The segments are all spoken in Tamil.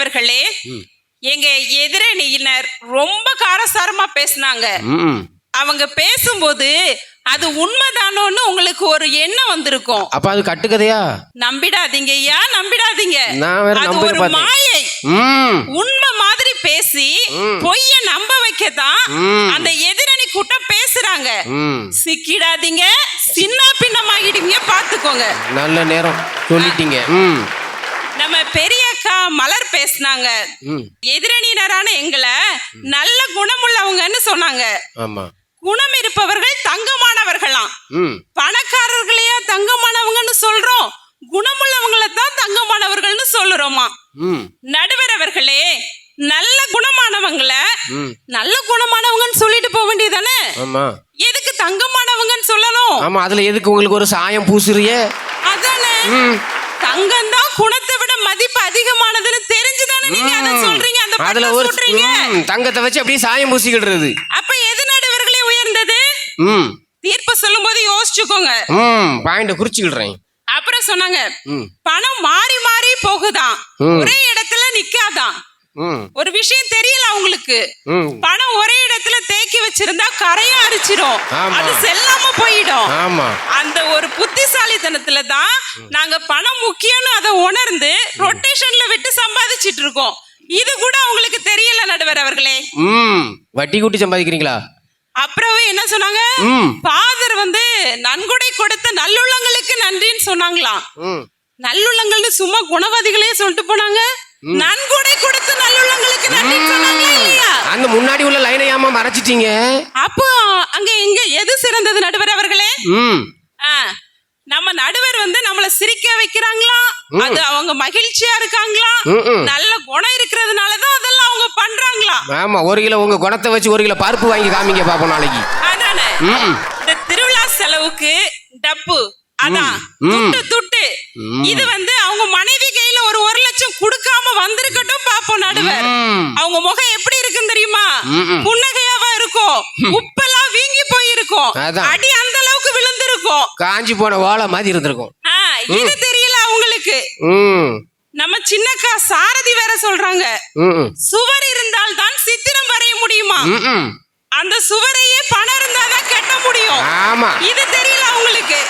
அவர்களே எங்க எதிரணியினர் ரொம்ப காரசாரமா பேசுனாங்க. அவங்க பேசும்போது அது உண்மைதானோன்னு உங்களுக்கு ஒரு எண்ணம் வந்திருக்கும். அப்ப அது கட்டுக்கதையா? நம்பிடாதீங்க ஐயா நம்பிடாதீங்க. அது ஒரு. மாயை. உண்மை மாதிரி பேசி பொய்ய நம்ப வைக்கத்தான் ம். அந்த எதிரணி கூட்டம் பேசுறாங்க. சிக்கிடாதீங்க சின்ன பின்னமாகிடுவீங்க பாத்துக்கோங்க நல்ல நேரம் சொல்லிட்டீங்க. நம்ம பெரியக்கா மலர் பேசுனாங்க. எதிரணியினரான எங்களை நல்ல குணமுள்ளவங்கன்னு சொன்னாங்க. குணம் இருப்பவர்கள் தங்கமானவர்களாம். பணக்காரர்களையா தங்கமானவங்கன்னு சொல்றோம். குணமுள்ளவங்களை தான் தங்கமானவர்கள்னு சொல்லுறோமா. ம். நடுவர் அவர்களே நல்ல குணமானவங்கள நல்ல குணமானவங்கன்னு சொல்லிட்டு போக வேண்டியதானே எதுக்கு தங்கமானவங்கன்னு சொல்லணும்? ஆமா அதுல எதுக்கு உங்களுக்கு ஒரு சாயம் பூசுறியே? அதானே. தங்கம் தான் குணத்தை விட மதிப்பு அதிகமானதுன்னு தெரிஞ்சுதானே நீங்க அதை சொல்றீங்க அந்த அதுல பட்டம் ஒரு ம், தங்கத்தை வச்சு அப்படியே சாயம் பூசிக்கிடுறது. அப்ப எது நடுவர்களே உயர்ந்தது? ம். தீர்ப்பு சொல்லும்போது யோசிச்சுக்கோங்க. ம் பாயிண்ட குறிச்சுக்கிடுறேன். அப்புறம் சொன்னாங்க ம். பணம் மாறி மாறி போகுதாம். ம். ஒரே இடத்துல நிக்காதாம். ம் ஒரு விஷயம் தெரியல அவங்களுக்கு. ம். பணம் ஒரே இடத்துல தேக்கி வச்சிருந்தா கரையா அரிச்சிரும். அது செல்லாம போயிடும். ஆமா. அந்த ஒரு புத்திசாலித்தனத்துல தான் நாங்க பணம் முக்கியம்னு அதை உணர்ந்து ரொட்டேஷன்ல விட்டு சம்பாதிச்சிட்டு இருக்கோம். இது கூட அவங்களுக்கு தெரியல நடுவர் அவர்களே. ம். வட்டி கூட்டி சம்பாதிக்கிறீங்களா? அப்புறம் என்ன சொன்னாங்க? ம். ஃபாதர் வந்து நன்கொடை கொடுத்த நல்லுள்ளங்களுக்கு நன்றின்னு சொன்னாங்களாம். ம். நல்லுள்ளங்கள்னு சும்மா குணவாதிகளே சொல்லிட்டு போனாங்க. நன்கொடை கொடுத்த நல்லுள்ளங்களுக்கு நன்றின்னு சொன்னாங்களா இல்லையா? அந்த முன்னாடி உள்ள லைனை ஏமா மறைச்சிட்டீங்க? அப்போ அங்க எங்க எது சிறந்தது நடுவர் அவர்களே? நம்ம நடுவர் வந்து நம்மள சிரிக்க வைக்கிறாங்களா? அது அவங்க மகிழ்ச்சியா இருக்காங்களா. நல்ல குணம் இருக்கிறதுனாலதான் அதெல்லாம் அவங்க பண்றாங்களா? ஆமா ஒரு கிலோ உங்க குணத்தை வச்சு ஒரு கிலோ பருப்பு வாங்கி காமிங்க பாப்போம் நாளைக்கு. அதானே இந்த திருவிழா செலவுக்கு டப்பு அதான். துட்டு துட்டு. இது வந்து அவங்க மனைவி கையில ஒரு ஒரு லட்சம் கொடுக்காம வந்திருக்கட்டும் பாப்போம் நடுவர். அவங்க முகம் எப்படி இருக்குன்னு தெரியுமா. புன்னகையாவா இருக்கும். உப்பெல்லாம் வீங்கி போயிருக்கும். அடி அந்த அளவுக்கு விழுந்திருக்கும். காஞ்சி போன ஓலை மாதிரி இருந்திருக்கும். இது தெரியல அவங்களுக்கு. நம்ம சின்னக்கா சாரதி வேற சொல்றாங்க. சுவர் இருந்தால் தான் சித்திரம் வரைய முடியுமா. அந்த சுவரையே பணம் இருந்தாதான் கட்ட முடியும். ஆமா. இது தெரியல அவங்களுக்கு.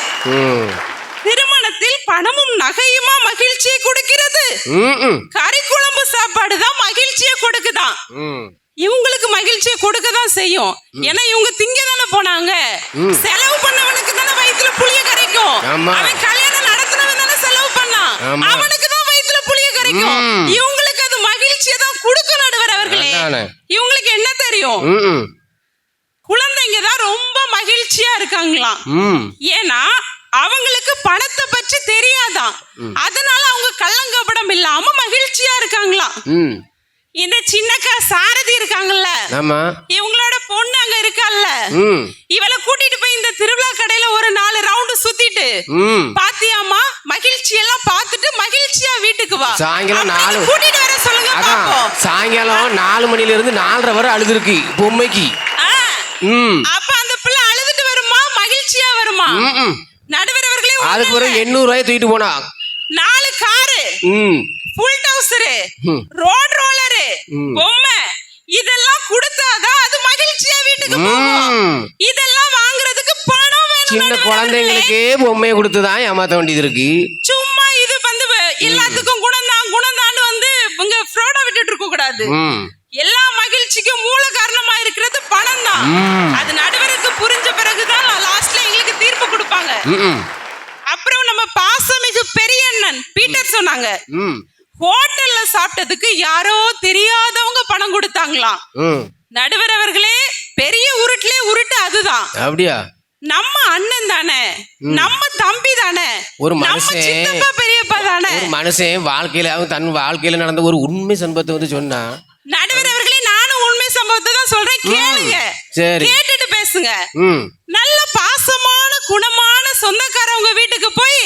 திருமணத்தில் பணமும் நகையுமா மகிழ்ச்சியை கொடுக்கிறது? கறி குழம்பு சாப்பாடு தான் மகிழ்ச்சியை கொடுக்குதாம் ம். இவங்களுக்கு மகிழ்ச்சியை கொடுக்க தான் செய்யும் ஏன்னா இவங்க திங்க தானே போனாங்க. செலவு பண்ணவனுக்கு தானே வயித்துல புளிய கரைக்கும். அவன் கல்யாணம் நடத்தினவன் தானே செலவு பண்ணான். அவனுக்கு தான் வயித்துல புளிய கரைக்கும். இவங்களுக்கு அது மகிழ்ச்சியை தான் கொடுக்க நடுவர் அவர்களே. இவங்களுக்கு என்ன தெரியும்? குழந்தைங்க தான் ரொம்ப மகிழ்ச்சியா இருக்காங்களாம். ஏன்னா அவங்களுக்கு பணத்தை பற்றி தெரியாதாம். அதனால அவங்க கள்ளங்கபடம் இல்லாம மகிழ்ச்சியா இருக்காங்களாம். இந்த சின்னக்கா சாரதி இருக்காங்கல்ல. இவங்களோட பொண்ணு அங்க இருக்கால்ல. இவளை கூட்டிட்டு போய் இந்த திருவிழா கடையில ஒரு நாலு ரவுண்டு சுத்திட்டு பாத்தியாமா மகிழ்ச்சி எல்லாம் பார்த்துட்டு மகிழ்ச்சியா வீட்டுக்கு வா. சாயங்காலம் நாலு- கூட்டிட்டு வர சொல்லுங்க சாயங்காலம் நாலு மணில இருந்து நாலரை வரை அழுதுருக்கு பொம்மைக்கு. அப்ப அந்த பிள்ளை அழுதுட்டு வருமா? மகிழ்ச்சியா வருமா. நடுவர் அவர்களே அதுக்கு. பிறகு எண்ணூறு ரூபாய் தூக்கிட்டு போனா? நாலு காரு. ம். Full trouser. Road roller. பொம்மை. இதெல்லாம் கொடுத்தாதான் அது மகிழ்ச்சியா வீட்டுக்கு போகும். இதெல்லாம் வாங்குறதுக்கு பணம் வேணும் சின்ன குழந்தைங்களுக்கே பொம்மையை கொடுத்து தான் ஏமாத்த வேண்டியது இருக்கு. சும்மா இது வந்து எல்லாத்துக்கும் குணம்தான். குணம்தான் வந்து இங்க ஃப்ரோட விட்டுட்டு இருக்க கூடாது. எல்லா மகிழ்ச்சிக்கும் மூல காரணமா இருக்கிறது பணம் தான். அது நடுவருக்கு புரிஞ்ச பிறகுதான் லாஸ்ட்ல எங்களுக்கு தீர்ப்பு கொடுப்பாங்க. அப்புறம் நம்ம பாசமிகு பெரியண்ணன் பீட்டர் சொன்னாங்க. ஹோட்டல்ல சாப்பிட்டதுக்கு யாரோ தெரியாதவங்க பணம் கொடுத்தாங்களாம். நடுவர் அவர்களே பெரிய உருட்டுலே உருட்டு அதுதான். அப்படியா? நம்ம அண்ணன் தானே. நம்ம தம்பி தானே. ஒரு மனுஷன். பெரியப்பா தானே. ஒரு மனுஷன் வாழ்க்கையில அவன் தன் வாழ்க்கையில நடந்த ஒரு உண்மை சம்பவத்தை வந்து சொன்னா நடுவர் அவர்களே நானும் உண்மை சம்பவத்தை தான் சொல்றேன். கேளுங்க. சரி. கேட்டுட்டு பேசுங்க. நல்ல பாசமான குணமான சொந்தக்காரவங்க வீட்டுக்கு போய்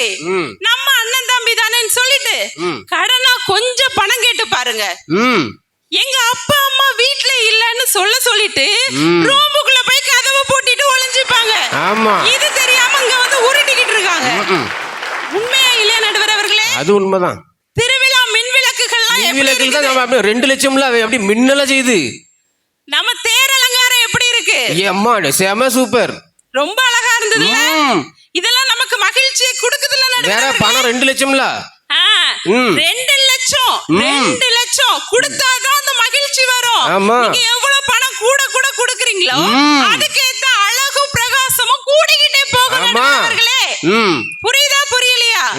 நம்ம அண்ணன் தம்பி தானேன்னு சொல்லிட்டு. கடனா கொஞ்சம் பணம் கேட்டு பாருங்க. எங்க அப்பா அம்மா வீட்ல இல்லன்னு சொல்ல சொல்லிட்டு. ரூமுக்குள்ள போய் கதவை பூட்டிட்டு ஒளிஞ்சுப்பாங்க. இது தெரியாம இங்க வந்து உருட்டிக்கிட்டு இருக்காங்க. உண்மையா இல்லையா நடுவர் அவர்களே? அது உண்மைதான் திருவிழா மின் விளக்குகள்லாம் எப்படி விளக்கில் தான்? நம்ம ரெண்டு லட்சம்ல அவ அப்படி மின்னல செய்யுது நம்ம தேர் அலங்காரம் எப்படி இருக்கு ஏம்மா செம சூப்பர் ரொம்ப அழகா இருந்ததுல்ல ம். இதெல்லாம் நமக்கு மகிழ்ச்சியை கொடுக்குதுல்ல வேற பணம் ரெண்டு லட்சம்ல. ரெண்டு லட்சம் ரெண்டு லட்சம் கொடுத்தாதான் அந்த மகிழ்ச்சி வரும் ஆமா. நீங்க எவ்வளவு பணம் கூட கூட கொடுக்குறீங்களோ ம். அதுக்கேத்த அழகும் பிரகாசமும் கூடிக்கிட்டே போகும் ஆமா. நடுவர்களே ம் புரியுதா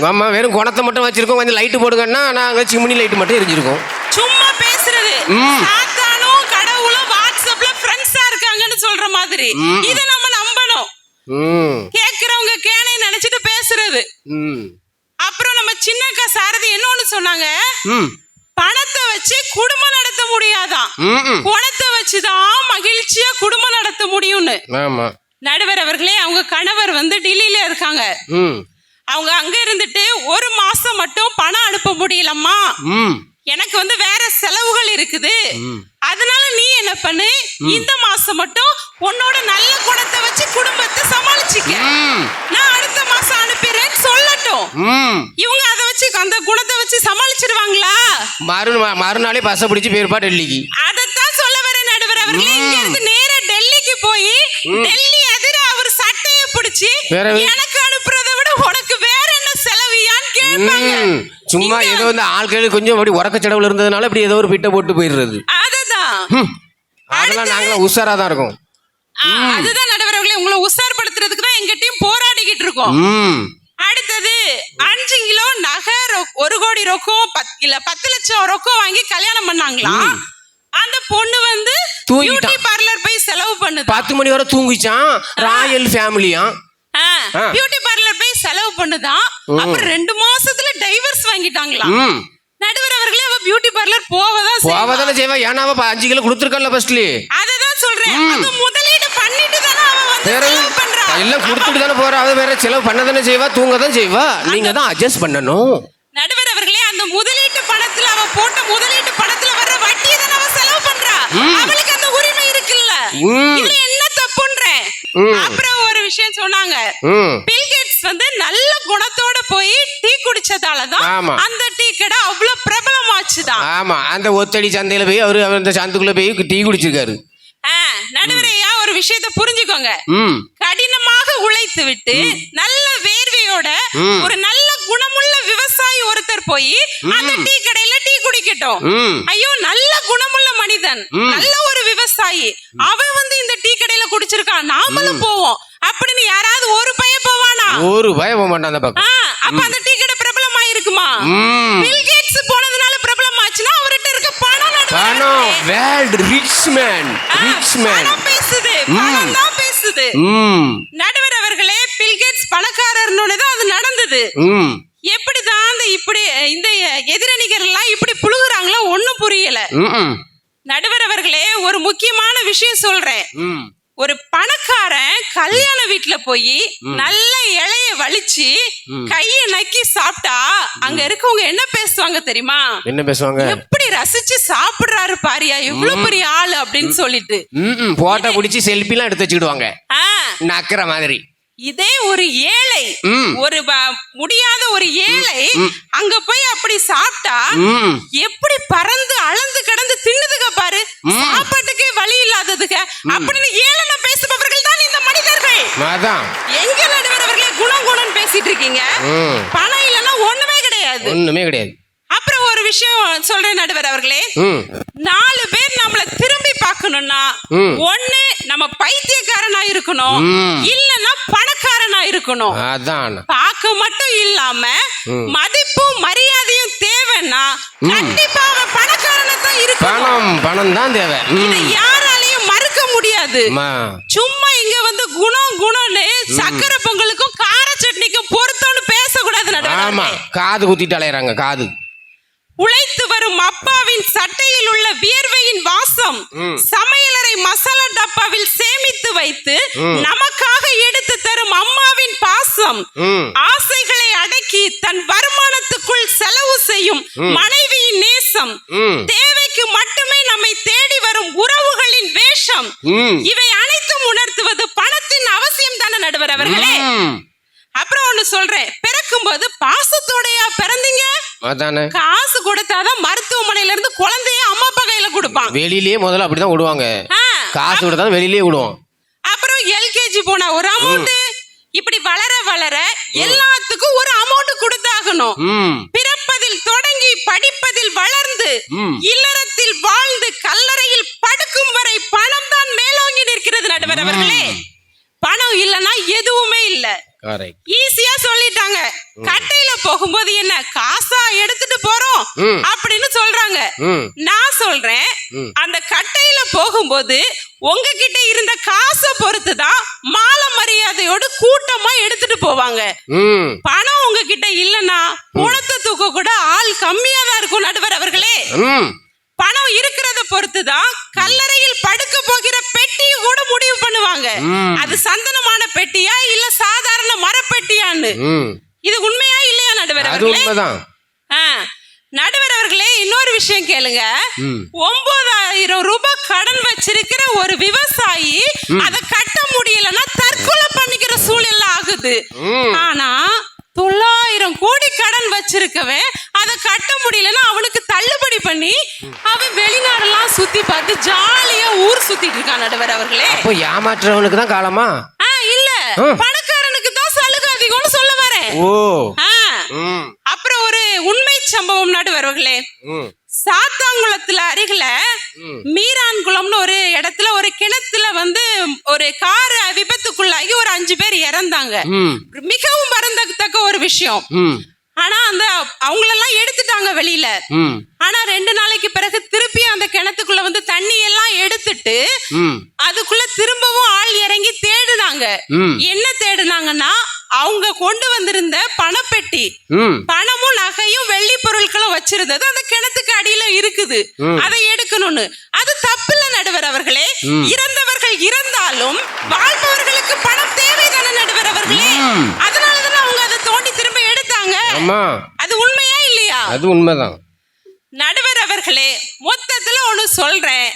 அம்மா வெறும் குணத்தை மட்டும் வச்சிருக்கோம் கொஞ்சம் லைட்டு போடுங்கன்னா நாங்க சிம்னி லைட் மட்டும் எரிஞ்சிருக்கோம். சும்மா பேசுறது. சாத்தானும் கடவுளும் வாட்ஸ்அப்ல ஃப்ரெண்ட்ஸா இருக்காங்கன்னு சொல்ற மாதிரி. இத நம்ம நம்பணும். கேக்குறவங்க கேனை நினைச்சிட்டு பேசுறது. அப்புறம் நம்ம சின்னக்கா சாரதி என்னொன்னு சொன்னாங்க? ம். பணத்தை வச்சு குடும்பம் நடத்த முடியாதாம் ம் ம். குணத்தை வச்சுதான் மகிழ்ச்சியா குடும்பம் நடத்த முடியும்னு. ஆமா. நடுவர் அவர்களே அவங்க கணவர் வந்து டெல்லியில இருக்காங்க. ம். அவங்க அங்க இருந்துட்டு ஒரு மாசம் மட்டும் பணம் அனுப்ப முடியலம்மா. எனக்கு வந்து வேற செலவுகள் இருக்குது. அதனால நீ என்ன பண்ணு? இந்த மாசம் மட்டும் உன்னோட நல்ல குணத்தை வச்சு குடும்பத்தை சமாளிச்சுக்க. நான் அடுத்த மாசம் அனுப்பிடுறேன்னு சொல்லட்டும். இவங்க அதை வச்சு அந்த குணத்தை வச்சு சமாளிச்சிருவாங்களா? மறு மறுநாளே பஸ்ஸை பிடிச்சி போயிருப்பா டெல்லிக்கு. அதத்தான் சொல்ல வர நடுவர் அவர்களே. இங்க இருந்து நேரா டெல்லிக்கு போய் டெல்லி எதிர அவர் சட்டைய பிடிச்சி சும்மா ஏதோ வந்து ஆட்கள் கொஞ்சம் அப்படி உறக்க செலவுல இருந்ததுனால இப்படி ஏதோ ஒரு பிட்டை போட்டு போயிடுறது. அதுதான். அதெல்லாம் நாங்களாம் உஷாரா தான் இருக்கோம். அதுதான் நடுவர் அவர்களே உங்களை உஷார்படுத்துறதுக்கு தான் எங்க டீம் போராடிக்கிட்டு இருக்கோம். அடுத்தது அஞ்சு கிலோ நகை ஒரு கோடி ரொக்கம் இல்ல பத்து லட்சம் ரொக்கம் வாங்கி கல்யாணம் பண்ணாங்களாம் அந்த பொண்ணு வந்து. பியூட்டி பார்லர் போய் செலவு பண்ணுது? பத்து மணி வரை தூங்கிச்சான். ராயல் ஃபேமிலியா? ஆ. பியூட்டி பார்லர் போய் செலவு பண்ணுதான். அப்புறம் ரெண்டு மாசத்துல டைவர்ஸ் வாங்கிட்டாங்களாம். ம். நடுவர் அவர்களே அவ பியூட்டி பார்லர் போவதான். போவதானே செய்வா. ஏன்னா அவ அஞ்சு கிலோ கொடுத்துருக்கல ஃபர்ஸ்ட்லி அததான் சொல்றேன். அது முதலீடு பண்ணிட்டு தானே அவ வந்து பண்றா. எல்லாம் கொடுத்துட்டு தானே போறா. அவ வேற செலவு பண்ண தானே செய்வா தூங்க தான் செய்வா நீங்க தான் அட்ஜஸ்ட் பண்ணணும். நடுவர் அவர்களே அந்த முதலீட்டு பணத்துல அவ போட்ட முதலீட்டு பணத்துல வர்ற வட்டியை தானே அவ செலவு பண்றா. அவளுக்கு அந்த உரிமை இருக்குல்ல. இதுல. அப்புறம் ஒரு விஷயம் சொன்னாங்க. ம். பில் கேட்ஸ் வந்து நல்ல குணத்தோட போய் டீ குடிச்சதாலதான். அந்த டீ கடை அவ்வளவு பிரபலமாச்சுதான். ஆமா. அந்த ஒத்தடி சந்தையில போய் அவரு அந்த சந்துக்குள்ள போய் டீ குடிச்சிருக்காரு. நடுவரையா ஒரு விஷயத்த புரிஞ்சுக்கோங்க. கடினமாக உழைத்து விட்டு நல்ல வேர்வையோட. ஒரு நல்ல குணமுள்ள ஒருத்தர் போய் அந்த டீ கடையில டீ குடிக்கட்டும். ஐயோ நல்ல குணமுள்ள மனிதன் நல்ல ஒரு விவசாயி. அவன் வந்து இந்த டீ கடையில குடிச்சிருக்கான். நாமளும் போவோம். அப்படின்னு யாராவது ஒரு பையன் போவானா? ஒரு பயம் போக மாட்டான் அந்த பக்கம். அப்ப அந்த டீ கடை பிரபலமா இருக்குமா பில் கேட்ஸ் போனதுனால பிரபலமாச்சுன்னா அவர்கிட்ட இருக்க பணம் பணம். World rich man rich man பேசுது. பணம் தான் பேசுது. நடுவர் அவர்களே பில்கேட்ஸ் பணக்காரர்னு தான் அது நடந்தது. ம் எப்படிதான் அந்த இப்படி இந்த எதிரணிகர் எல்லாம் இப்படி புழுகுறாங்களோ ஒண்ணும் புரியல. நடுவர் அவர்களே ஒரு முக்கியமான விஷயம் சொல்றேன். ஒரு பணக்காரன் கல்யாண வீட்டுல போய் நல்ல இலைய வலிச்சு கைய நக்கி சாப்பிட்டா அங்க இருக்கவங்க என்ன பேசுவாங்க தெரியுமா? என்ன பேசுவாங்க? எப்படி ரசிச்சு சாப்பிடுறாரு பாரியா? இவ்வளவு பெரிய ஆளு அப்படின்னு சொல்லிட்டு. போட்டோ பிடிச்சி செல்ஃபிலாம் எடுத்து வச்சுக்கிடுவாங்க. ஆ. நக்கிற மாதிரி. இதே ஒரு ஏழை. ஒரு முடியாத ஒரு ஏழை அங்க போய் அப்படி சாப்பிட்டா எப்படி பறந்து அளந்து கடந்து தின்னுதுக பாரு? சாப்பாட்டுக்கே வழி இல்லாததுக அப்படின்னு ஏளனம் பேசுபவர்கள் தான் இந்த மனிதர்கள். எங்க நடுவர் அவர்களே குணம் குணம் பேசிட்டு இருக்கீங்க? பணம் இல்லைன்னா ஒண்ணுமே கிடையாது. ஒண்ணுமே கிடையாது. அப்புறம் ஒரு விஷயம் சொல்றேன் நடுவர் அவர்களே. நாலு பேர் நம்மள திரும்பி பார்க்கணும்னா. ஒண்ணு நம்ம பைத்தியக்காரனா இருக்கணும். ம். இல்லன்னா பணக்காரனா இருக்கணும். அதான். பார்க்க மட்டும் இல்லாம மதிப்பும் மரியாதையும் தேவைன்னா கண்டிப்பா அவன் பணக்காரனா தான் இருக்கணும். பணம் பணம் தான் தேவை. இதை யாராலையும் மறுக்க முடியாது. சும்மா இங்க வந்து குணம் குணம்னு சக்கரை பொங்கலுக்கும் கார சட்னிக்கும் பொருத்தம்னு பேசக்கூடாது ஆமா. காது குத்திட்டு அலையறாங்க காது. உழைத்து வரும் அப்பாவின் சட்டையில் உள்ள வியர்வையின் வாசம் சமையலறை மசாலா டப்பாவில் சேமித்து வைத்து தரும் அம்மாவின் பாசம் ம். ஆசைகளை அடக்கி தன் வருமானத்துக்குள் செலவு செய்யும் மனைவியின் நேசம். தேவைக்கு மட்டுமே நம்மை தேடி வரும் உறவுகளின் வேஷம். இவை அனைத்தும் உணர்த்துவது பணத்தின் அவசியம் தானே நடுவர் அவர்களே. அப்புறம் ஒண்ணு சொல்றேன். பிறக்கும்போது பாசத்தோடயா பிறந்தீங்க? காசு கொடுத்தாதான் மருத்துவமனையில இருந்து குழந்தைய அம்மா அப்பா கையில கொடுப்பான். வெளியிலேயே முதல்ல அப்படிதான் விடுவாங்க. காசு கொடுத்தா வெளியிலேயே விடுவோம். அப்புறம் எல்கேஜி போனா ஒரு அமௌண்ட் இப்படி வளர வளர எல்லாத்துக்கும் ஒரு அமௌண்ட் கொடுத்தாகணும். பிறப்பதில் தொடங்கி படிப்பதில் வளர்ந்து. இல்லறத்தில் வாழ்ந்து கல்லறையில் படுக்கும் வரை பணம் தான் மேலோங்கி நிற்கிறது நடுவர் அவர்களே. பணம் இல்லனா எதுவுமே இல்ல. ஈஸியா சொல்லிட்டாங்க. கட்டையில போகும்போது என்ன காசா எடுத்துட்டு போறோம். அப்படின்னு சொல்றாங்க. நான் சொல்றேன். அந்த கட்டையில போகும்போது உங்ககிட்ட இருந்த காசை பொறுத்து தான் மாலை மரியாதையோடு கூட்டமா எடுத்துட்டு போவாங்க. பணம் உங்ககிட்ட இல்லனா குணத்தை தூக்க கூட ஆள் கம்மியா தான் இருக்கும் நடுவர் அவர்களே. பணம் இருக்கிறத பொறுத்து தான் கல்லறையில் படுக்க போகிற பெட்டியை கூட முடிவு பண்ணுவாங்க. அது சந்தனமான பெட்டியா இல்ல சாதாரண மரப்பெட்டியான்னு? இது உண்மையா இல்லையா நடுவர் நடுவர் அவர்களே இன்னொரு விஷயம் கேளுங்க. ஒன்பதாயிரம் ரூபாய் கடன் வச்சிருக்கிற ஒரு விவசாயி அதை கட்ட முடியலன்னா தற்கொலை பண்ணிக்கிற சூழ்நிலை ஆகுது. ஆனா தொள்ளாயிரம் கோடி கடன் வச்சிருக்கவன் அதை கட்ட முடியலன்னா அவனுக்கு தள்ளுபடி பண்ணி அவன் வெளிநாடெல்லாம் சுத்தி பார்த்து ஜாலியா ஊர் சுத்திட்டு இருக்கான் நடுவர் அவர்களே. இப்போ ஏமாற்றுறவனுக்கு தான் காலமா? ஆ இல்ல. பணக்காரனுக்கு தான் சலுகை அதிகம்னு சொல்ல வரேன். ஓ. ஆ. அப்புறம் ஒரு உண்மை சம்பவம் நடுவர்களே சாத்தாங்குளத்துல அருகில. மீரான்குளம்னு ஒரு இடத்துல ஒரு கிணத்துல வந்து ஒரு கார் விபத்துக்குள்ளாகி ஒரு அஞ்சு பேர் இறந்தாங்க. மிகவும் வருந்தத்தக்க ஒரு விஷயம். ஆனா அந்த அவங்களெல்லாம் எடுத்துட்டாங்க வெளியில. ஆனா ரெண்டு நாளைக்கு பிறகு திருப்பி அந்த கிணத்துக்குள்ள வந்து தண்ணி எல்லாம் எடுத்துட்டு அதுக்குள்ள திரும்பவும் ஆள் இறங்கி தேடுனாங்க. என்ன தேடுனாங்கன்னா அவங்க கொண்டு வந்திருந்த பணப்பெட்டி. பணமும் நகையும் வெள்ளி பொருட்களும் வச்சிருந்தது. அந்த கிணத்துக்கு அடியில இருக்குது. அதை எடுக்கணும்னு. அது தப்பில்ல நடுவர் அவர்களே. இறந்தவர்கள் இறந்தாலும் வாழ்பவர்களுக்கு பணம் தேவைதானே நடுவர் அவர்களே. ம். எடுத்தாங்க ஆமா. அது உண்மையா இல்லையா? அது உண்மைதான். நடுவர் அவர்களே மொத்தத்துல ஒண்ணு சொல்றேன்.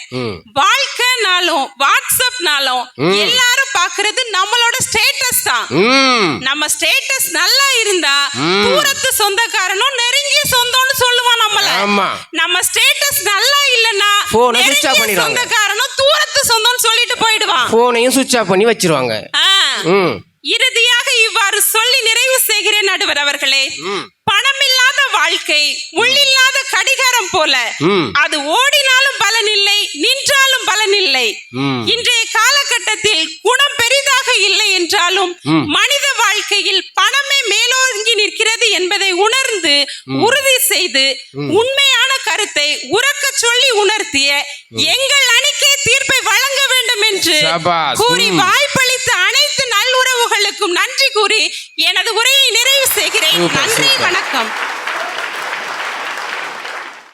வாழ்க்கைனாலும் வாட்ஸ்அப்னாலும். எல்லாரும் பாக்குறது நம்மளோட ஸ்டேட்டஸ் தான். நம்ம ஸ்டேட்டஸ் நல்லா இருந்தா. தூரத்து சொந்தக்காரனும் நெருங்கிய சொந்தம்னு சொல்லுவான் நம்மள. ஆமா. நம்ம ஸ்டேட்டஸ் நல்லா இல்லனா. சொந்தக்காரனும் தூரத்து சொந்தம்னு சொல்லிட்டு போயிடுவான். ஃபோனையும் சுவிட்ச் ஆஃப் பண்ணி வச்சிருவாங்க. இறுதியாக இவ்வாறு சொல்லி நிறைவு செய்கிறேன் நடுவர் அவர்களே. ம். பணமில்லாத வாழ்க்கை முள்ளில்லாத கடிகாரம் போல. அது ஓடினாலும் பலனில்லை நின்றாலும் பலனில்லை. ம். இன்றைய காலகட்டத்தில் குணம் பெரிதாக இல்லை என்றாலும். மனித வாழ்க்கையில் பணமே மேலோங்கி நிற்கிறது என்பதை உணர்ந்து உறுதி செய்து உண்மையான கருத்தை உறக்கச் சொல்லி உணர்த்திய எங்கள் அணிக்கே தீர்ப்பை வழங்க வேண்டும் என்று. கூறி ம். வாய்ப்பளித்த அனைத்து நல்லுறவுகளுக்கும் நன்றி கூறி எனது உரையை நிறைவு செய்கிறேன் சூப்பர், நன்றி சூப்பர். வணக்கம்